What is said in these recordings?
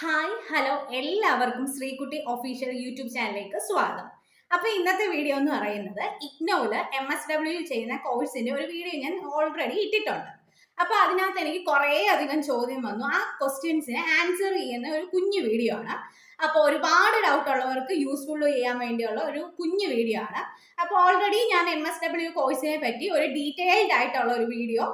Hi hello എല്ലാവർക്കും Sreekutty official YouTube ചാനലിലേക്ക് സ്വാഗതം. അപ്പോൾ ഇന്നത്തെ വീഡിയോ എന്ന് പറയുന്നത് ഇഗ്നോയിൽ എം എസ് ഡബ്ല്യു ചെയ്യുന്ന കോഴ്സിന്റെ ഒരു വീഡിയോ ഞാൻ ഓൾറെഡി ഇട്ടിട്ടുണ്ട്. അപ്പൊ അതിനകത്ത് എനിക്ക് കുറേ അധികം ചോദ്യം വന്നു. ആ ക്വസ്റ്റ്യൻസിനെ ആൻസർ ചെയ്യുന്ന ഒരു കുഞ്ഞു വീഡിയോ ആണ്. അപ്പോൾ ഒരുപാട് ഡൗട്ട് ഉള്ളവർക്ക് യൂസ്ഫുൾ ചെയ്യാൻ വേണ്ടിയുള്ള ഒരു കുഞ്ഞു വീഡിയോ ആണ്. അപ്പോൾ ഓൾറെഡി ഞാൻ എം എസ് ഡബ്ല്യു കോഴ്സിനെ പറ്റി ഒരു ഡീറ്റെയിൽഡ് ആയിട്ടുള്ള ഒരു വീഡിയോ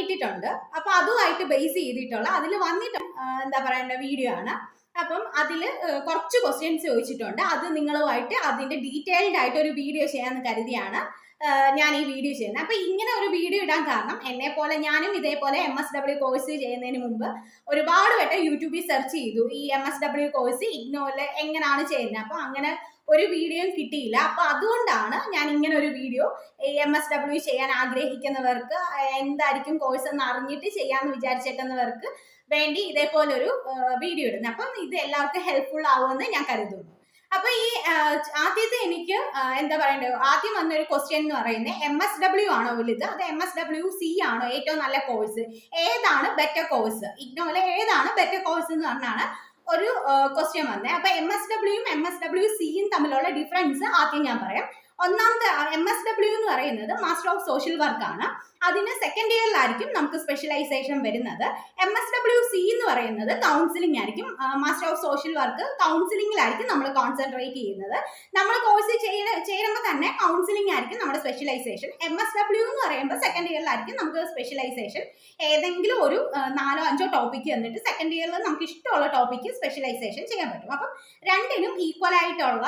ഇട്ടിട്ടുണ്ട്. അപ്പോൾ അതുമായിട്ട് ബേസ് ചെയ്തിട്ടുള്ള അതിൽ വന്നിട്ട് എന്താ പറയേണ്ട വീഡിയോ ആണ്. അപ്പം അതിൽ കുറച്ച് ക്വസ്റ്റ്യൻസ് ചോദിച്ചിട്ടുണ്ട്. അത് നിങ്ങളുമായിട്ട് അതിന്റെ ഡീറ്റെയിൽഡ് ആയിട്ട് ഒരു വീഡിയോ ചെയ്യാമെന്ന് കരുതിയാണ്. ഞാൻ ഈ വീഡിയോ ചെയ്യുന്നത്. അപ്പൊ ഇങ്ങനെ ഒരു വീഡിയോ ഇടാൻ കാരണം എന്നെ പോലെ ഞാനും ഇതേപോലെ എം എസ് ഡബ്ല്യു കോഴ്സ് ചെയ്യുന്നതിന് മുമ്പ് ഒരുപാട് വട്ടം യൂട്യൂബിൽ സെർച്ച് ചെയ്തു. ഈ എം എസ് ഡബ്ല്യു കോഴ്സ് ഇഗ്നോയിൽ എങ്ങനെയാണ് ചെയ്യുന്നത്? അപ്പൊ അങ്ങനെ ഒരു വീഡിയോയും കിട്ടിയില്ല. അപ്പൊ അതുകൊണ്ടാണ് ഞാൻ ഇങ്ങനെ ഒരു വീഡിയോ എം എസ് ഡബ്ല്യു ചെയ്യാൻ ആഗ്രഹിക്കുന്നവർക്ക് എന്തായിരിക്കും കോഴ്സ് എന്ന് അറിഞ്ഞിട്ട് ചെയ്യാമെന്ന് വിചാരിച്ചേക്കുന്നവർക്ക് വേണ്ടി ഇതേപോലെ ഒരു വീഡിയോ ഇടുന്നത്. അപ്പം ഇത് എല്ലാവർക്കും ഹെൽപ്ഫുൾ ആവുമെന്ന് ഞാൻ കരുതുന്നു. അപ്പൊ ഈ ആദ്യത്തെ എനിക്ക് എന്താ പറയണ്ടത് ആദ്യം വന്നൊരു ക്വസ്റ്റ്യൻ എന്ന് പറയുന്നത് എം എസ് ഡബ്ല്യു ആണോ വലുത്? അത് എം എസ് ഡബ്ല്യു സി ആണോ ഏറ്റവും നല്ല കോഴ്സ് ഏതാണ് ബെറ്റർ കോഴ്സ് ഇഗ്നോയിലെ ഏതാണ് ബെറ്റർ കോഴ്സ് എന്ന് പറഞ്ഞാണ് ഒരു ക്വസ്റ്റ്യൻ വന്നത് അപ്പൊ M S W M S W സിയും തമ്മിലുള്ള ഡിഫറൻസ് ആദ്യം ഞാൻ പറയാം. ഒന്നാമത്തെ എം എസ് ഡബ്ല്യു എന്ന് പറയുന്നത് മാസ്റ്റർ ഓഫ് സോഷ്യൽ വർക്ക് ആണ്. അതിന് സെക്കൻഡ് ഇയറിലായിരിക്കും നമുക്ക് സ്പെഷ്യലൈസേഷൻ വരുന്നത്. എം എസ് ഡബ്ല്യു സി എന്ന് പറയുന്നത് കൗൺസിലിംഗ് ആയിരിക്കും. മാസ്റ്റർ ഓഫ് സോഷ്യൽ വർക്ക് കൗൺസിലിംഗിലായിരിക്കും നമ്മൾ കോൺസെൻട്രേറ്റ് ചെയ്യുന്നത്. നമ്മൾ കോഴ്സ് ചേരുമ്പോൾ തന്നെ കൗൺസിലിംഗ് ആയിരിക്കും നമ്മുടെ സ്പെഷ്യലൈസേഷൻ എം എസ് ഡബ്ല്യു എന്ന് പറയുമ്പോൾ സെക്കൻഡ് ഇയറിലായിരിക്കും നമുക്ക് സ്പെഷ്യലൈസേഷൻ ഏതെങ്കിലും ഒരു നാലോ അഞ്ചോ ടോപ്പിക് തന്നിട്ട് സെക്കൻഡ് ഇയറിൽ നമുക്ക് ഇഷ്ടമുള്ള ടോപ്പിക്ക് സ്പെഷ്യലൈസേഷൻ ചെയ്യാൻ പറ്റും. അപ്പം രണ്ടിനും ഈക്വൽ ആയിട്ടുള്ള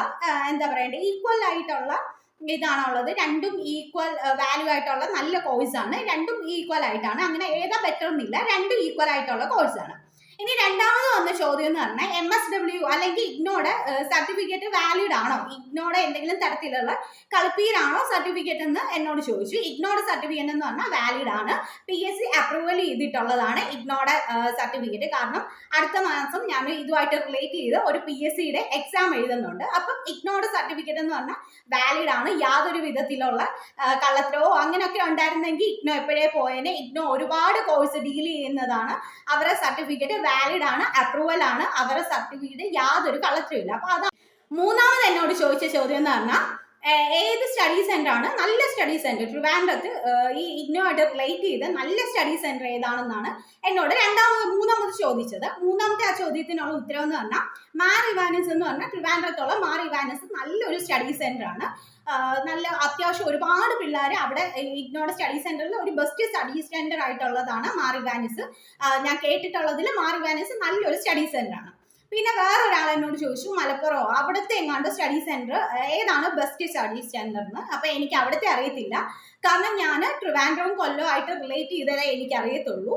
എന്താ പറയണ്ടേ? ഈക്വൽ ആയിട്ടുള്ള ഇതാണുള്ളത് രണ്ടും ഈക്വൽ വാല്യൂ ആയിട്ടുള്ള നല്ല കോഴ്സാണ് രണ്ടും ഈക്വൽ ആയിട്ടാണ്. അങ്ങനെ ഏതാ ബെറ്റർ എന്നില്ല രണ്ടും ഈക്വൽ ആയിട്ടുള്ള കോഴ്സാണ് വന്ന ചോദ്യം എന്ന് പറഞ്ഞാൽ എം എസ് ഡബ്ല്യു അല്ലെങ്കിൽ ഇഗ്നോയുടെ സർട്ടിഫിക്കറ്റ് വാലിഡ് ആണോ? ഇഗ്നോയുടെ എന്തെങ്കിലും തരത്തിലുള്ള കളിപ്പീരാണോ സർട്ടിഫിക്കറ്റ് എന്ന് എന്നോട് ചോദിച്ചു. ഇഗ്നോയുടെ സർട്ടിഫിക്കറ്റ് എന്ന് പറഞ്ഞാൽ വാലിഡ് ആണ്. പി എസ് സി അപ്രൂവൽ ചെയ്തിട്ടുള്ളതാണ് ഇഗ്നോയുടെ സർട്ടിഫിക്കറ്റ് കാരണം അടുത്ത മാസം ഞാൻ ഇതുമായിട്ട് റിലേറ്റ് ചെയ്ത് ഒരു പി എസ് സിയുടെ എക്സാം എഴുതുന്നുണ്ട്. അപ്പം ഇഗ്നോയുടെ സർട്ടിഫിക്കറ്റ് എന്ന് പറഞ്ഞാൽ വാലിഡ് ആണ്. യാതൊരു വിധത്തിലുള്ള കള്ളത്തരവോ അങ്ങനെയൊക്കെ ഉണ്ടായിരുന്നെങ്കിൽ ഇഗ്നോ എപ്പോഴേ പോയേനെ. ഇഗ്നോ ഒരുപാട് കോഴ്സ് ഡീൽ ചെയ്യുന്നതാണ്. അവരുടെ സർട്ടിഫിക്കറ്റ് വാലിഡ് ആണ്. അപ്രൂവൽ ആണ് അവരുടെ സർട്ടിഫിക്കറ്റ് യാതൊരു കള്ളത്തരവും ഇല്ല അപ്പൊ അതാ മൂന്നാമത് എന്നോട് ചോദിച്ച ചോദ്യം എന്ന് പറഞ്ഞാൽ ഏത് സ്റ്റഡി സെന്റർ ആണ്? നല്ല സ്റ്റഡി സെന്റർ ട്രിവാൻഡ്രത്ത് ഈ ഇഗ്നോയായിട്ട് റിലേറ്റ് ചെയ്ത് നല്ല സ്റ്റഡി സെന്റർ ഏതാണെന്നാണ് എന്നോട് രണ്ടാമത് മൂന്നാമത് ചോദിച്ചത്. മൂന്നാമത്തെ ആ ചോദ്യത്തിനുള്ള ഉത്തരം എന്ന് പറഞ്ഞാൽ മാർ ഇവാനസ് എന്ന് പറഞ്ഞാൽ ട്രിവാൻഡ്രത്തുള്ള മാർ ഇവാനസ് നല്ലൊരു സ്റ്റഡി സെന്റർ ആണ്. നല്ല അത്യാവശ്യം ഒരുപാട് പിള്ളേർ അവിടെ ഇഗ്നോയുടെ സ്റ്റഡി സെന്ററിൽ ഒരു ബെസ്റ്റ് സ്റ്റഡി സെന്റർ ആയിട്ടുള്ളതാണ് മാർ ഇവാനസ്. ഞാൻ കേട്ടിട്ടുള്ളതിൽ മാർ ഇവാനസ് നല്ലൊരു സ്റ്റഡി സെന്റർ ആണ്. പിന്നെ വേറൊരാൾ എന്നോട് ചോദിച്ചു മലപ്പുറം അവിടുത്തെ എങ്ങാണ്ട് സ്റ്റഡി സെന്റർ ഏതാണ് ബെസ്റ്റ് സ്റ്റഡി സെന്റർ എന്ന് അപ്പൊ എനിക്ക് അവിടുത്തെ അറിയത്തില്ല. കാരണം ഞാൻ ട്രിവാൻഡ്രവും കൊല്ലവും ആയിട്ട് റിലേറ്റ് ചെയ്തതേ എനിക്ക് അറിയത്തുള്ളൂ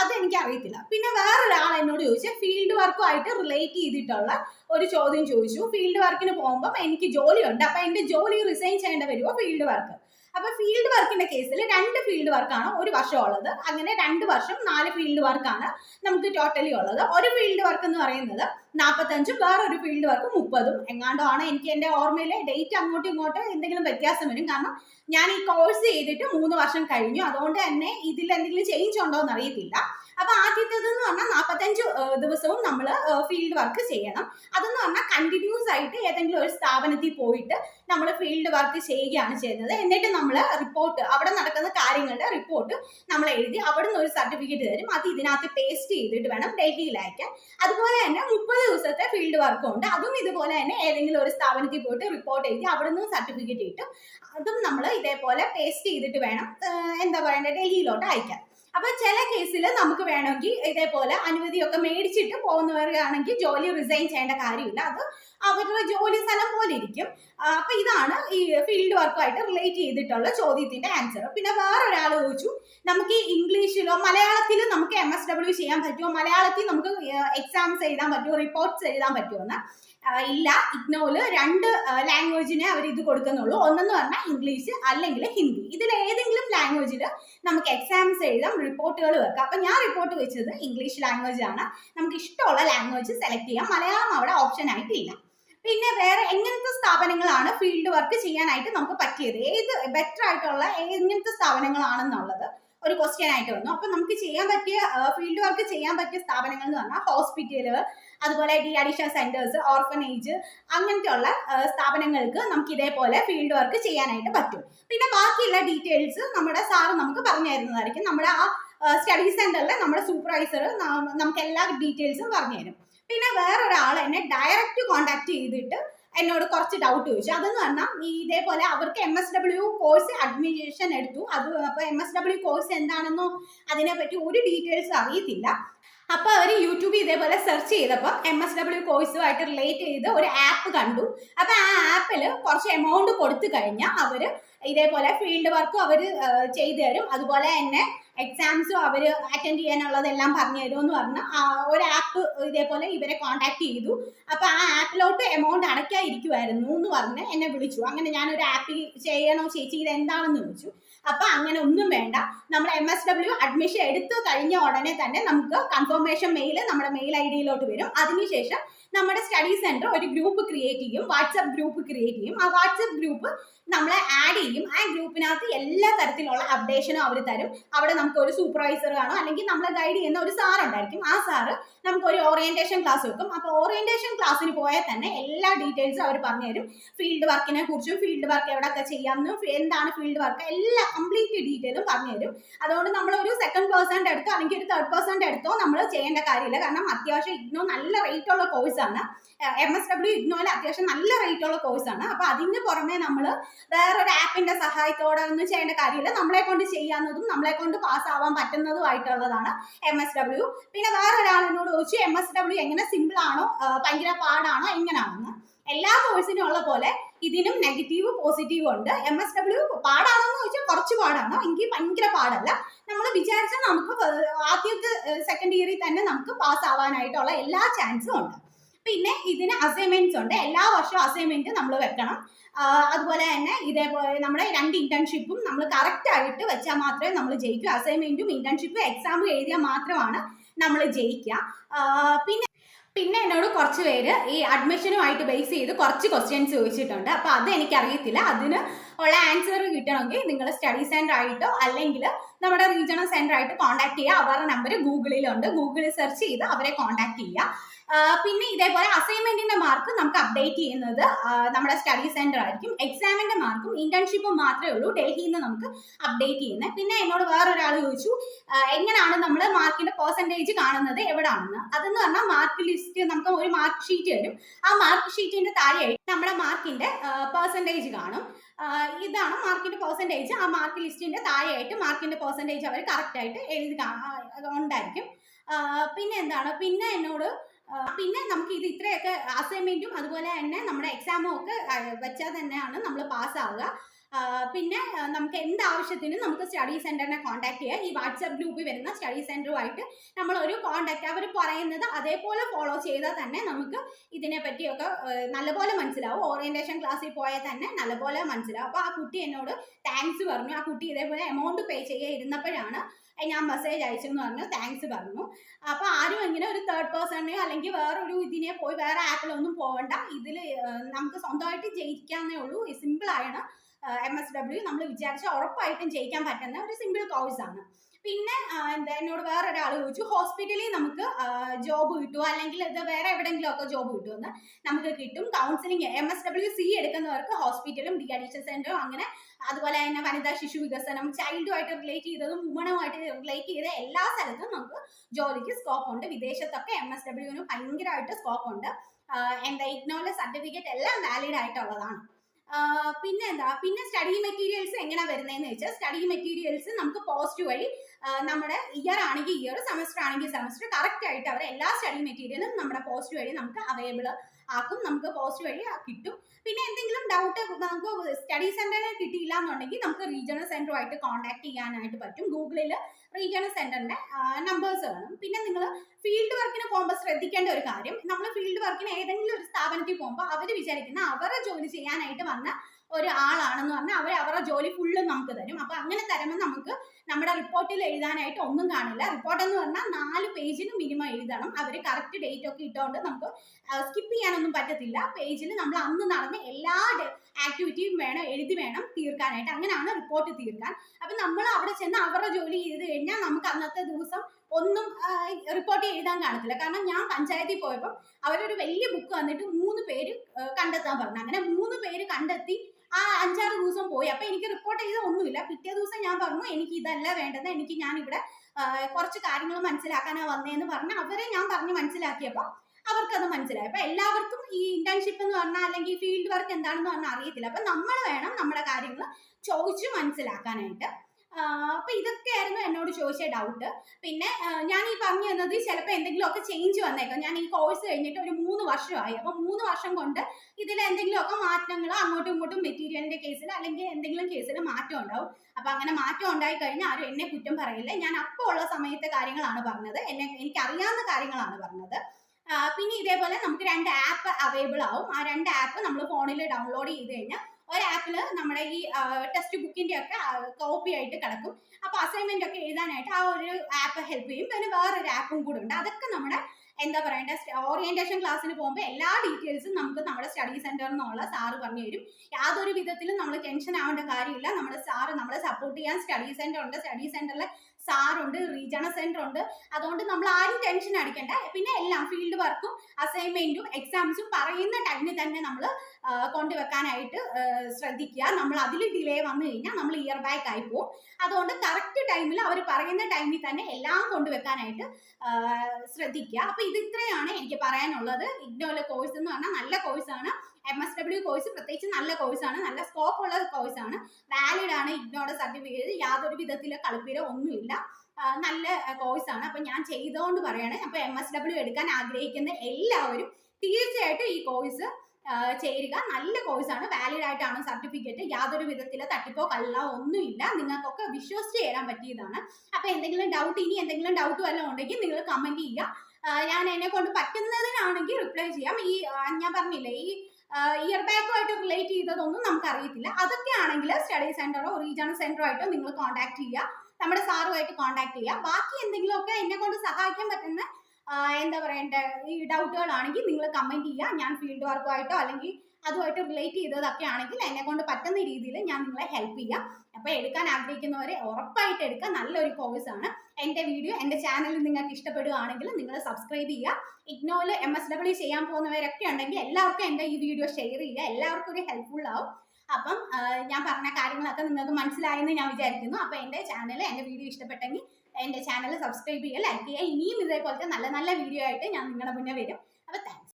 അത് എനിക്ക് അറിയത്തില്ല പിന്നെ വേറൊരാൾ എന്നോട് ചോദിച്ചു ഫീൽഡ് വർക്കുമായിട്ട് റിലേറ്റ് ചെയ്തിട്ടുള്ള ഒരു ചോദ്യം ചോദിച്ചു. ഫീൽഡ് വർക്കിന് പോകുമ്പോൾ എനിക്ക് ജോലിയുണ്ട്. അപ്പൊ എന്റെ ജോലി റിസൈൻ ചെയ്യേണ്ട വരുമോ ഫീൽഡ് വർക്ക് അപ്പൊ ഫീൽഡ് വർക്കിന്റെ കേസിൽ രണ്ട് ഫീൽഡ് വർക്കാണ് ഒരു വർഷം ഉള്ളത്. അങ്ങനെ രണ്ട് വർഷം നാല് ഫീൽഡ് വർക്കാണ് നമുക്ക് ടോട്ടലി ഉള്ളത്. ഒരു ഫീൽഡ് വർക്ക് എന്ന് പറയുന്നത് നാൽപ്പത്തഞ്ചും ഒരു ഫീൽഡ് വർക്ക് മുപ്പതും. എങ്ങാണ്ടോ ആണ് എനിക്ക് എന്റെ ഓർമ്മയിൽ ഡേറ്റ് അങ്ങോട്ടും ഇങ്ങോട്ടും എന്തെങ്കിലും വ്യത്യാസം വരും. കാരണം ഞാൻ ഈ കോഴ്സ് ചെയ്തിട്ട് മൂന്ന് വർഷം കഴിഞ്ഞു. അതുകൊണ്ട് തന്നെ ഇതിൽ എന്തെങ്കിലും ചേഞ്ച് ഉണ്ടോ എന്ന് അറിയത്തില്ല. അപ്പൊ ആദ്യത്തേത് എന്ന് പറഞ്ഞാൽ നാൽപ്പത്തഞ്ച് ദിവസവും നമ്മൾ ഫീൽഡ് വർക്ക് ചെയ്യണം. അതെന്ന് പറഞ്ഞാൽ കണ്ടിന്യൂസ് ആയിട്ട് ഏതെങ്കിലും ഒരു സ്ഥാപനത്തിൽ പോയിട്ട് നമ്മൾ ഫീൽഡ് വർക്ക് ചെയ്യുകയാണ് ചെയ്യുന്നത്. എന്നിട്ട് നമ്മൾ റിപ്പോർട്ട് അവിടെ നടക്കുന്ന കാര്യങ്ങളുടെ റിപ്പോർട്ട് നമ്മൾ എഴുതി അവിടെ നിന്ന് ഒരു സർട്ടിഫിക്കറ്റ് തരും. അത് ഇതിനകത്ത് പേസ്റ്റ് ചെയ്തിട്ട് വേണം ഡൽഹിയിൽ അയക്കാൻ അതുപോലെ തന്നെ മുപ്പത് ദിവസത്തെ ഫീൽഡ് വർക്കും ഉണ്ട്. അതും ഇതുപോലെ തന്നെ ഏതെങ്കിലും ഒരു സ്ഥാപനത്തിൽ പോയിട്ട് റിപ്പോർട്ട് എഴുതി അവിടെ നിന്ന് സർട്ടിഫിക്കറ്റ് കിട്ടും അതും നമ്മൾ ഇതേപോലെ പേസ്റ്റ് ചെയ്തിട്ട് വേണം എന്താ പറയണ്ടത് ഡൽഹിയിലോട്ട് അയക്കാൻ. അപ്പൊ ചില കേസിൽ നമുക്ക് വേണമെങ്കിൽ ഇതേപോലെ അനുമതിയൊക്കെ മേടിച്ചിട്ട് പോകുന്നവരാണെങ്കിൽ ജോലി റിസൈൻ ചെയ്യേണ്ട കാര്യമില്ല. അത് അവരുടെ ജോലി സ്ഥലം പോലെ ഇരിക്കും. അപ്പൊ ഇതാണ് ഈ ഫീൽഡ് വർക്കുമായിട്ട് റിലേറ്റ് ചെയ്തിട്ടുള്ള ചോദ്യത്തിന്റെ ആൻസർ പിന്നെ വേറൊരാൾ ചോദിച്ചു നമുക്ക് ഇംഗ്ലീഷിലോ മലയാളത്തിലോ നമുക്ക് എം എസ് ഡബ്ല്യു ചെയ്യാൻ പറ്റുമോ? മലയാളത്തിൽ നമുക്ക് എക്സാംസ് എഴുതാൻ പറ്റുമോ? റിപ്പോർട്ട്സ് എഴുതാൻ പറ്റുമോ? എന്ന്. ഇല്ല ഇഗ്നോയിൽ രണ്ട് ലാംഗ്വേജിനെ അവർ ഇത് കൊടുക്കുന്നുള്ളൂ. ഒന്നെന്ന് പറഞ്ഞാൽ ഇംഗ്ലീഷ് അല്ലെങ്കിൽ ഹിന്ദി. ഇതിൽ ഏതെങ്കിലും ലാംഗ്വേജിൽ നമുക്ക് എക്സാംസ് എഴുതാം റിപ്പോർട്ടുകൾ വെക്കാം. അപ്പം ഞാൻ റിപ്പോർട്ട് വെച്ചത് ഇംഗ്ലീഷ് ലാംഗ്വേജ് ആണ്. നമുക്ക് ഇഷ്ടമുള്ള ലാംഗ്വേജ് സെലക്ട് ചെയ്യാം. മലയാളം അവിടെ ഓപ്ഷൻ ആയിട്ടില്ല. പിന്നെ വേറെ എങ്ങനത്തെ സ്ഥാപനങ്ങളാണ് ഫീൽഡ് വർക്ക് ചെയ്യാനായിട്ട് നമുക്ക് പറ്റിയത്? ഏത് ബെറ്റർ ആയിട്ടുള്ള എങ്ങനത്തെ സ്ഥാപനങ്ങളാണെന്നുള്ളത് ഒരു ക്വസ്റ്റ്യൻ ആയിട്ട് വന്നു. അപ്പൊ നമുക്ക് ചെയ്യാൻ പറ്റിയ ഫീൽഡ് വർക്ക് ചെയ്യാൻ പറ്റിയ സ്ഥാപനങ്ങൾ എന്ന് പറഞ്ഞാൽ ഹോസ്പിറ്റൽ അതുപോലെ ഡി സെന്റേഴ്സ് ഓർഫനേജ് അങ്ങനത്തെ ഉള്ള സ്ഥാപനങ്ങൾക്ക് നമുക്ക് ഇതേപോലെ ഫീൽഡ് വർക്ക് ചെയ്യാനായിട്ട് പറ്റും. പിന്നെ ബാക്കിയുള്ള ഡീറ്റെയിൽസ് നമ്മുടെ സാറ് നമുക്ക് പറഞ്ഞു തരുന്നതായിരിക്കും. നമ്മുടെ ആ സ്റ്റഡി സെന്ററിലെ നമ്മുടെ സൂപ്പർവൈസർ നമുക്ക് എല്ലാ ഡീറ്റെയിൽസും പറഞ്ഞു തരും. പിന്നെ വേറൊരാൾ എന്നെ ഡയറക്റ്റ് കോണ്ടാക്ട് ചെയ്തിട്ട് എന്നോട് കുറച്ച് ഡൗട്ട് ചോദിച്ചു. അതെന്ന് പറഞ്ഞാൽ ഈ ഇതേപോലെ അവർക്ക് M S W course admission എടുത്തു. അത് അപ്പോൾ എം എസ് ഡബ്ല്യു കോഴ്സ് എന്താണെന്നോ അതിനെപ്പറ്റി ഒരു ഡീറ്റെയിൽസ് അറിയത്തില്ല. അപ്പോൾ അവർ യൂട്യൂബിൽ ഇതേപോലെ സെർച്ച് ചെയ്തപ്പോൾ എം എസ് ഡബ്ല്യു കോഴ്സുമായിട്ട് റിലേറ്റ് ചെയ്ത് ഒരു ആപ്പ് കണ്ടു. അപ്പോൾ ആ ആപ്പിൽ കുറച്ച് എമൗണ്ട് കൊടുത്തു കഴിഞ്ഞാൽ അവർ ഇതേപോലെ ഫീൽഡ് വർക്കും അവർ ചെയ്തു തരും. അതുപോലെ തന്നെ എക്സാംസും അവർ അറ്റൻഡ് ചെയ്യാനുള്ളതെല്ലാം പറഞ്ഞു തരുമെന്ന് പറഞ്ഞ്. ഒരു ആപ്പ് ഇതേപോലെ ഇവരെ കോൺടാക്ട് ചെയ്തു. അപ്പോൾ ആ ആപ്പിലോട്ട് എമൗണ്ട് അടയ്ക്കാതിരിക്കുമായിരുന്നു എന്ന് പറഞ്ഞ് എന്നെ വിളിച്ചു. അങ്ങനെ ഞാനൊരു ആപ്പ് ചെയ്യണോ ചേച്ചി ഇത് എന്താണെന്ന് ചോദിച്ചു. അപ്പോൾ അങ്ങനെ ഒന്നും വേണ്ട. നമ്മൾ എം എസ് ഡബ്ല്യു അഡ്മിഷൻ എടുത്തു കഴിഞ്ഞ ഉടനെ തന്നെ നമുക്ക് കൺഫർമേഷൻ മെയിൽ നമ്മുടെ മെയിൽ ഐ ഡിയിലോട്ട് വരും. അതിനുശേഷം നമ്മുടെ സ്റ്റഡി സെന്റർ ഒരു ഗ്രൂപ്പ് ക്രിയേറ്റ് ചെയ്യും വാട്സപ്പ് ഗ്രൂപ്പ് ക്രിയേറ്റ് ചെയ്യും. ആ വാട്സപ്പ് ഗ്രൂപ്പ് നമ്മളെ ആഡ് ചെയ്യും. ആ ഗ്രൂപ്പിനകത്ത് എല്ലാ തരത്തിലുള്ള അപ്ഡേഷനും അവർ തരും. അവിടെ നമുക്ക് ഒരു സൂപ്പർവൈസർ കാണും. അല്ലെങ്കിൽ നമ്മളെ ഗൈഡ് ചെയ്യുന്ന ഒരു സാർ ഉണ്ടായിരിക്കും. ആ സാറ് നമുക്ക് ഒരു ഓറിയന്റേഷൻ ക്ലാസ് വെക്കും. അപ്പോൾ ഓറിയന്റേഷൻ ക്ലാസ്സിന് പോയാൽ തന്നെ എല്ലാ ഡീറ്റെയിൽസും അവർ പറഞ്ഞു തരും. ഫീൽഡ് വർക്കിനെ കുറിച്ചും ഫീൽഡ് വർക്ക് എവിടെയൊക്കെ ചെയ്യാമെന്നും എന്താണ് ഫീൽഡ് വർക്ക് എല്ലാ കംപ്ലീറ്റ് ഡീറ്റെയിലും പറഞ്ഞുതരും അതുകൊണ്ട് നമ്മൾ ഒരു സെക്കൻഡ് പേഴ്സന്റെ അടുത്തോ അല്ലെങ്കിൽ ഒരു തേർഡ് പേഴ്സന്റെ അടുത്തോ നമ്മൾ ചെയ്യേണ്ട കാര്യമില്ല. കാരണം അത്യാവശ്യം ഇഗ്നോ നല്ല റേറ്റ് ഉള്ള കോഴ്സാണ് എം എസ് ഡബ്ല്യു ഇഗ്നോയിൽ അത്യാവശ്യം നല്ല റേറ്റുള്ള കോഴ്സാണ് അപ്പോൾ അതിന് പുറമെ നമ്മൾ വേറൊരു ആപ്പിന്റെ സഹായത്തോടെ ഒന്നും ചെയ്യേണ്ട കാര്യമില്ല. നമ്മളെ കൊണ്ട് ചെയ്യാവുന്നതും നമ്മളെ കൊണ്ട് പാസ്സാവാൻ പറ്റുന്നതുമായിട്ടുള്ളതാണ് എം എസ് ഡബ്ല്യു പിന്നെ വേറൊരാൾ എന്നോട് ചോദിച്ചു എം എസ് ഡബ്ല്യു എങ്ങനെ സിമ്പിൾ ആണോ? ഭയങ്കര പാടാണോ? എങ്ങനെയാണെന്ന് എല്ലാ കോഴ്സിനും ഉള്ള പോലെ ഇതിനും നെഗറ്റീവ് പോസിറ്റീവ് ഉണ്ട്. എം എസ് ഡബ്ല്യു പാടാണോ എന്ന് ചോദിച്ചാൽ കുറച്ച് പാടാണോ. എനിക്ക് ഭയങ്കര പാടല്ല. നമ്മൾ വിചാരിച്ചാൽ നമുക്ക് ആദ്യത്തെ സെക്കൻഡ് ഇയറിൽ തന്നെ നമുക്ക് പാസ് ആവാനായിട്ടുള്ള എല്ലാ ചാൻസും ഉണ്ട്. പിന്നെ ഇതിന് അസൈൻമെന്റ്സ് ഉണ്ട്. എല്ലാ വർഷവും അസൈൻമെന്റ് നമ്മൾ വെക്കണം. അതുപോലെ തന്നെ ഇതേപോലെ നമ്മുടെ രണ്ട് ഇന്റേൺഷിപ്പും നമ്മൾ കറക്റ്റ് ആയിട്ട് വെച്ചാൽ മാത്രമേ നമ്മൾ ജയിക്കൂ. അസൈൻമെന്റും ഇന്റേൺഷിപ്പും എക്സാമും എഴുതിയാൽ മാത്രമാണ് നമ്മൾ ജയിക്കുക. പിന്നെ പിന്നെ എന്നോട് കുറച്ച് പേര് ഈ അഡ്മിഷനുമായിട്ട് ബേസ് ചെയ്ത് കുറച്ച് ക്വസ്റ്റ്യൻസ് ചോദിച്ചിട്ടുണ്ട്. അപ്പോൾ അത് എനിക്കറിയത്തില്ല. അതിന് ഉള്ള ആൻസർ കിട്ടണമെങ്കിൽ നിങ്ങൾ സ്റ്റഡി സെന്റർ ആയിട്ടോ അല്ലെങ്കിൽ നമ്മുടെ റീജിയണൽ സെന്റർ ആയിട്ട് കോൺടാക്ട് ചെയ്യുക. അവരുടെ നമ്പർ ഗൂഗിളിലുണ്ട്. ഗൂഗിളിൽ സെർച്ച് ചെയ്ത് അവരെ കോൺടാക്ട് ചെയ്യുക. പിന്നെ ഇതേപോലെ അസൈൻമെന്റിന്റെ മാർക്ക് നമുക്ക് അപ്ഡേറ്റ് ചെയ്യുന്നത് നമ്മുടെ സ്റ്റഡി സെന്റർ ആയിരിക്കും. എക്സാമിന്റെ മാർക്കും ഇന്റേൺഷിപ്പും മാത്രമേ ഉള്ളൂ. ഡൽഹിയിൽ നിന്ന് നമുക്ക് അപ്ഡേറ്റ് ചെയ്യുന്നത്. പിന്നെ എന്നോട് വേറൊരാൾ ചോദിച്ചു എങ്ങനെയാണ് നമ്മൾ മാർക്കിന്റെ പെർസെന്റേജ് കാണുന്നത്? എവിടാണെന്ന്? അതെന്ന് പറഞ്ഞാൽ മാർക്ക് ലിസ്റ്റ് നമുക്ക് ഒരു മാർക്ക് ഷീറ്റ് വരും. ആ മാർക്ക് ഷീറ്റിന്റെ താഴെയായിട്ട് നമ്മുടെ മാർക്കിന്റെ പെർസെന്റേജ് കാണും. ഇതാണ് മാർക്കിന്റെ പെർസെന്റേജ് ആ മാർക്ക് ലിസ്റ്റിന്റെ താഴെയായിട്ട് മാർക്കിന്റെ പെർസെന്റേജ് അവർ കറക്റ്റ് ആയിട്ട് എഴുതി ഉണ്ടായിരിക്കും. പിന്നെ എന്താണ്? പിന്നെ എന്നോട് പിന്നെ നമുക്ക് ഇത് ഇത്രയൊക്കെ അസൈൻമെന്റും അതുപോലെ തന്നെ നമ്മുടെ എക്സാമും ഒക്കെ വെച്ചാൽ തന്നെയാണ് നമ്മൾ പാസ്സാവുക പിന്നെ നമുക്ക് എന്ത് ആവശ്യത്തിനും നമുക്ക് സ്റ്റഡി സെന്ററിനെ കോൺടാക്ട് ചെയ്യാം. ഈ വാട്സപ്പ് ഗ്രൂപ്പിൽ വരുന്ന സ്റ്റഡി സെന്ററുമായിട്ട് നമ്മൾ ഒരു കോൺടാക്ട് അവർ പറയുന്നത് അതേപോലെ ഫോളോ ചെയ്താൽ തന്നെ നമുക്ക് ഇതിനെ പറ്റിയൊക്കെ നല്ലപോലെ മനസ്സിലാവും. ഓറിയന്റേഷൻ ക്ലാസ്സിൽ പോയാൽ തന്നെ നല്ലപോലെ മനസ്സിലാവും. അപ്പോൾ ആ കുട്ടി എന്നോട് താങ്ക്സ് പറഞ്ഞു. ആ കുട്ടി ഇതേപോലെ എമൗണ്ട് പേ ചെയ്യാൻ ഇരുന്നപ്പോഴാണ് ഞാൻ മെസ്സേജ് അയച്ചു എന്ന് പറഞ്ഞു. താങ്ക്സ് പറഞ്ഞു. അപ്പോൾ ആരും ഇങ്ങനെ ഒരു തേർഡ് പേഴ്സണെയോ അല്ലെങ്കിൽ വേറൊരു ഇതിനെ പോയി വേറെ ആപ്പിലൊന്നും പോകണ്ട ഇതിൽ നമുക്ക് സ്വന്തമായിട്ട് ജയിക്കാന്നേ ഉള്ളൂ. സിമ്പിൾ ആണ് എം എസ് ഡബ്ല്യു നമ്മൾ വിചാരിച്ച ഉറപ്പായിട്ടും ജയിക്കാൻ പറ്റുന്ന ഒരു സിമ്പിൾ കോഴ്സ് ആണ്. പിന്നെ എന്താ എന്നോട് വേറെ ഒരാൾ ചോദിച്ചു ഹോസ്പിറ്റലിൽ നമുക്ക് ജോബ് കിട്ടുമോ അല്ലെങ്കിൽ ഇത് വേറെ എവിടെയെങ്കിലും ഒക്കെ ജോബ് കിട്ടുമെന്ന് നമുക്ക് കിട്ടും. Counselling M S W C എടുക്കുന്നവർക്ക് ഹോസ്പിറ്റലും ഡി അഡിഷൻ സെന്ററും അങ്ങനെ അതുപോലെ തന്നെ വനിതാ ശിശു വികസനം ചൈൽഡുമായിട്ട് റിലേറ്റ് ചെയ്തതും വുമണുമായിട്ട് റിലേറ്റ് ചെയ്ത എല്ലാ സ്ഥലത്തും നമുക്ക് ജോലിക്ക് സ്കോപ്പ് ഉണ്ട്. വിദേശത്തൊക്കെ എം എസ് ഡബ്ല്യുവിന് ഭയങ്കരമായിട്ട് സ്കോപ്പ് ഉണ്ട്. എന്താ ഇഗ്നോയിലെ സർട്ടിഫിക്കറ്റ് എല്ലാം വാലിഡ് ആയിട്ടുള്ളതാണ്. പിന്നെ എന്താ? പിന്നെ സ്റ്റഡി മെറ്റീരിയൽസ് എങ്ങനെ വരുന്നതെന്ന് വെച്ചാൽ സ്റ്റഡി മെറ്റീരിയൽസ് നമുക്ക് പോസ്റ്റ് വഴി നമ്മുടെ ഇയർ ആണെങ്കിൽ ഇയർ സെമസ്റ്റർ ആണെങ്കിൽ സെമസ്റ്റർ കറക്റ്റ് ആയിട്ട് അവർ എല്ലാ സ്റ്റഡി മെറ്റീരിയലും നമ്മുടെ പോസ്റ്റ് വഴി നമുക്ക് അവൈലബിൾ ആക്കും നമുക്ക് പോസ്റ്റ് വഴി കിട്ടും. പിന്നെ എന്തെങ്കിലും ഡൗട്ട് നമുക്ക് സ്റ്റഡി സെന്ററിൽ കിട്ടിയില്ല എന്നുണ്ടെങ്കിൽ നമുക്ക് റീജിയണൽ സെന്ററുമായിട്ട് കോൺടാക്ട് ചെയ്യാനായിട്ട് പറ്റും. ഗൂഗിളിൽ റീജിയണൽ സെന്ററിന്റെ നമ്പേഴ്സ് കാണും പിന്നെ നിങ്ങൾ ഫീൽഡ് വർക്കിന് പോകുമ്പോൾ ശ്രദ്ധിക്കേണ്ട ഒരു കാര്യം നമ്മൾ ഫീൽഡ് വർക്കിന് ഏതെങ്കിലും ഒരു സ്ഥാപനത്തിൽ പോകുമ്പോൾ അവർ വിചാരിക്കുന്ന അവരെ ജോലി ചെയ്യാനായിട്ട് വന്ന ഒരു ആളാണെന്ന് പറഞ്ഞാൽ അവർ അവരുടെ ജോലി ഫുള്ള് നമുക്ക് തരും. അപ്പൊ അങ്ങനെ തരുമ്പോൾ നമുക്ക് നമ്മുടെ റിപ്പോർട്ടിൽ എഴുതാനായിട്ട് ഒന്നും കാണില്ല. റിപ്പോർട്ട് എന്ന് പറഞ്ഞാൽ നാല് പേജിന് മിനിമം എഴുതണം. അവർ കറക്റ്റ് ഡേറ്റ് ഒക്കെ ഇട്ടുകൊണ്ട് നമുക്ക് സ്കിപ്പ് ചെയ്യാനൊന്നും പറ്റത്തില്ല. പേജിൽ നമ്മൾ അന്ന് നടന്ന എല്ലാ ആക്ടിവിറ്റിയും വേണം എഴുതി വേണം തീർക്കാനായിട്ട്. അങ്ങനെയാണ് റിപ്പോർട്ട് തീർക്കാൻ. അപ്പൊ നമ്മൾ അവിടെ ചെന്ന് അവരുടെ ജോലി ചെയ്ത് കഴിഞ്ഞാൽ നമുക്ക് അന്നത്തെ ദിവസം ഒന്നും റിപ്പോർട്ട് എഴുതാൻ കാണത്തില്ല. കാരണം ഞാൻ പഞ്ചായത്തിൽ പോയപ്പോൾ അവരൊരു വലിയ ബുക്ക് വന്നിട്ട് മൂന്ന് പേര് കണ്ടെത്താൻ പറഞ്ഞു. അങ്ങനെ മൂന്ന് പേര് കണ്ടെത്തി ആ അഞ്ചാറ് ദിവസം പോയി. അപ്പൊ എനിക്ക് റിപ്പോർട്ട് ചെയ്ത ഒന്നുമില്ല. പിറ്റേ ദിവസം ഞാൻ പറഞ്ഞു എനിക്ക് ഇതല്ല വേണ്ടത്. എനിക്ക് ഞാൻ ഇവിടെ കുറച്ച് കാര്യങ്ങൾ മനസ്സിലാക്കാനാ വന്നേന്ന് പറഞ്ഞ് അവരെ ഞാൻ പറഞ്ഞ് മനസ്സിലാക്കിയപ്പോൾ അവർക്കത് മനസ്സിലായി. അപ്പൊ എല്ലാവർക്കും ഈ ഇന്റേൺഷിപ്പ് എന്ന് പറഞ്ഞാൽ അല്ലെങ്കിൽ ഫീൽഡ് വർക്ക് എന്താണെന്ന് പറഞ്ഞാൽ അറിയത്തില്ല. അപ്പൊ നമ്മൾ വേണം നമ്മുടെ കാര്യങ്ങൾ ചോദിച്ചു മനസ്സിലാക്കാനായിട്ട്. അപ്പൊ ഇതൊക്കെയായിരുന്നു എന്നോട് ചോദിച്ച ഡൗട്ട് പിന്നെ ഞാൻ ഈ പറഞ്ഞു തന്നത് ചിലപ്പോൾ എന്തെങ്കിലുമൊക്കെ ചേഞ്ച് വന്നേക്കാം. ഞാൻ ഈ കോഴ്സ് കഴിഞ്ഞിട്ട് ഒരു മൂന്ന് വർഷമായി. അപ്പൊ മൂന്ന് വർഷം കൊണ്ട് ഇതിൽ എന്തെങ്കിലുമൊക്കെ മാറ്റങ്ങൾ അങ്ങോട്ടും ഇങ്ങോട്ടും മെറ്റീരിയലിന്റെ കേസിൽ അല്ലെങ്കിൽ എന്തെങ്കിലും കേസിൽ മാറ്റം ഉണ്ടാവും. അപ്പൊ അങ്ങനെ മാറ്റം ഉണ്ടായി കഴിഞ്ഞാൽ ആരും എന്നെ കുറ്റം പറയില്ല. ഞാൻ അപ്പോൾ ഉള്ള സമയത്തെ കാര്യങ്ങളാണ് പറഞ്ഞത്. എന്നെ എനിക്ക് അറിയാവുന്ന കാര്യങ്ങളാണ് പറഞ്ഞത്. പിന്നെ ഇതേപോലെ നമുക്ക് രണ്ട് ആപ്പ് അവൈലബിൾ ആവും. ആ രണ്ട് ആപ്പ് നമ്മൾ ഫോണിൽ ഡൗൺലോഡ് ചെയ്ത് കഴിഞ്ഞാൽ ഒരു ആപ്പിൽ നമ്മുടെ ഈ ടെക്സ്റ്റ് ബുക്കിന്റെ ഒക്കെ കോപ്പി ആയിട്ട് കിടക്കും. അപ്പോൾ അസൈൻമെന്റ് ഒക്കെ എഴുതാനായിട്ട് ആ ഒരു ആപ്പ് ഹെൽപ്പ് ചെയ്യും. പിന്നെ വേറൊരു ആപ്പും കൂടെ ഉണ്ട്. അതൊക്കെ നമ്മുടെ എന്താ പറയണ്ട ഓറിയന്റേഷൻ ക്ലാസ്സിന് പോകുമ്പോൾ എല്ലാ ഡീറ്റെയിൽസും നമുക്ക് നമ്മുടെ സ്റ്റഡി സെന്ററിൽ നിന്നുള്ള സാറ് പറഞ്ഞു തരും. യാതൊരു വിധത്തിലും നമ്മൾ ടെൻഷൻ ആവേണ്ട കാര്യമില്ല. നമ്മുടെ സാറ് നമ്മളെ സപ്പോർട്ട് ചെയ്യാൻ സ്റ്റഡി സെന്റർ ഉണ്ട്. സ്റ്റഡി സെന്ററിൽ സാറുണ്ട് റീജിയണൽ സെന്റർ ഉണ്ട് അതുകൊണ്ട് നമ്മൾ ആരും ടെൻഷൻ അടിക്കണ്ട. പിന്നെ എല്ലാം ഫീൽഡ് വർക്കും അസൈൻമെന്റും എക്സാംസും പറയുന്ന ടൈമിൽ തന്നെ നമ്മൾ കൊണ്ടുവെക്കാനായിട്ട് ശ്രദ്ധിക്കുക. നമ്മൾ അതിൽ ഡിലേ വന്നു കഴിഞ്ഞാൽ നമ്മൾ ഇയർ ബാക്ക് ആയി പോകും അതുകൊണ്ട് കറക്റ്റ് ടൈമിൽ അവർ പറയുന്ന ടൈമിൽ തന്നെ എല്ലാം കൊണ്ടുവെക്കാനായിട്ട് ശ്രദ്ധിക്കുക. അപ്പൊ ഇത് ഇത്രയാണ് എനിക്ക് പറയാനുള്ളത്. ഇഗ്നോയിലെ കോഴ്സ് എന്ന് പറഞ്ഞാൽ നല്ല കോഴ്സാണ് എം എസ് ഡബ്ല്യു കോഴ്സ് പ്രത്യേകിച്ച് നല്ല കോഴ്സാണ് നല്ല സ്കോപ്പ് ഉള്ള കോഴ്സാണ് വാലിഡ് ആണ്. ഇഗ്നോയുടെ സർട്ടിഫിക്കറ്റ് യാതൊരു വിധത്തിലെ കളിപ്പീരോ ഒന്നുമില്ല. നല്ല കോഴ്സാണ് അപ്പൊ ഞാൻ ചെയ്തുകൊണ്ട് പറയാണ്. അപ്പൊ എം എസ് ഡബ്ല്യു എടുക്കാൻ ആഗ്രഹിക്കുന്ന എല്ലാവരും തീർച്ചയായിട്ടും ഈ കോഴ്സ് ചേരുക. നല്ല കോഴ്സാണ് വാലിഡ് ആയിട്ടാണ് സർട്ടിഫിക്കറ്റ് യാതൊരു വിധത്തിലെ തട്ടിപ്പോ കല്ല ഒന്നുമില്ല. നിങ്ങൾക്കൊക്കെ വിശ്വസിച്ച് ചേരാൻ പറ്റിയതാണ്. അപ്പൊ എന്തെങ്കിലും ഡൗട്ട് ഇനി എന്തെങ്കിലും ഡൗട്ട് വല്ലതും ഉണ്ടെങ്കിൽ നിങ്ങൾ കമന്റ് ചെയ്യുക. ഞാൻ എന്നെ കൊണ്ട് പറ്റുന്നതിനാണെങ്കിൽ റിപ്ലൈ ചെയ്യാം. ഈ ഞാൻ പറഞ്ഞില്ലേ ഈ ഇയർ ബാക്കുമായിട്ട് റിലേറ്റ് ചെയ്തതൊന്നും നമുക്ക് അറിയത്തില്ല അതൊക്കെ ആണെങ്കിൽ സ്റ്റഡി സെന്ററോ റീജിയണൽ സെന്ററോ ആയിട്ടോ നിങ്ങൾ കോൺടാക്ട് ചെയ്യുക. നമ്മുടെ സാറുമായിട്ട് കോൺടാക്ട് ചെയ്യുക. ബാക്കി എന്തെങ്കിലുമൊക്കെ എന്നെ കൊണ്ട് സഹായിക്കാൻ പറ്റുന്ന എന്താ പറയണ്ടേ ഈ ഡൗട്ടുകളാണെങ്കിൽ നിങ്ങൾ കമന്റ് ചെയ്യുക. ഞാൻ ഫീൽഡ് വർക്കുമായിട്ടോ അല്ലെങ്കിൽ അതുമായിട്ട് റിലേറ്റ് ചെയ്തതൊക്കെ ആണെങ്കിൽ എന്നെ കൊണ്ട് പറ്റുന്ന രീതിയിൽ ഞാൻ നിങ്ങളെ ഹെൽപ്പ് ചെയ്യാം അപ്പൊ എടുക്കാൻ ആഗ്രഹിക്കുന്നവരെ ഉറപ്പായിട്ട് എടുക്കുക നല്ലൊരു കോഴ്സ് ആണ്. എന്റെ വീഡിയോ എന്റെ ചാനൽ നിങ്ങൾക്ക് ഇഷ്ടപ്പെടുകയാണെങ്കിൽ നിങ്ങൾ സബ്സ്ക്രൈബ് ചെയ്യുക. ഇഗ്നോയിൽ എം എസ് ഡബ്ല്യു ചെയ്യാൻ പോകുന്നവരൊക്കെ ഉണ്ടെങ്കിൽ എല്ലാവർക്കും എന്റെ ഈ വീഡിയോ ഷെയർ ചെയ്യുക. എല്ലാവർക്കും ഒരു ഹെൽപ്ഫുൾ ആവും. അപ്പം ഞാൻ പറഞ്ഞ കാര്യങ്ങളൊക്കെ നിങ്ങൾക്ക് മനസ്സിലായെന്ന് ഞാൻ വിചാരിക്കുന്നു. അപ്പൊ എന്റെ ചാനൽ എന്റെ വീഡിയോ ഇഷ്ടപ്പെട്ടെങ്കിൽ എന്റെ ചാനൽ സബ്സ്ക്രൈബ് ചെയ്യുക ലൈക്ക് ചെയ്യുക. ഇനിയും ഇതേപോലത്തെ നല്ല നല്ല വീഡിയോ ആയിട്ട് ഞാൻ നിങ്ങളുടെ മുന്നേ വരും. അപ്പൊ താങ്ക്സ്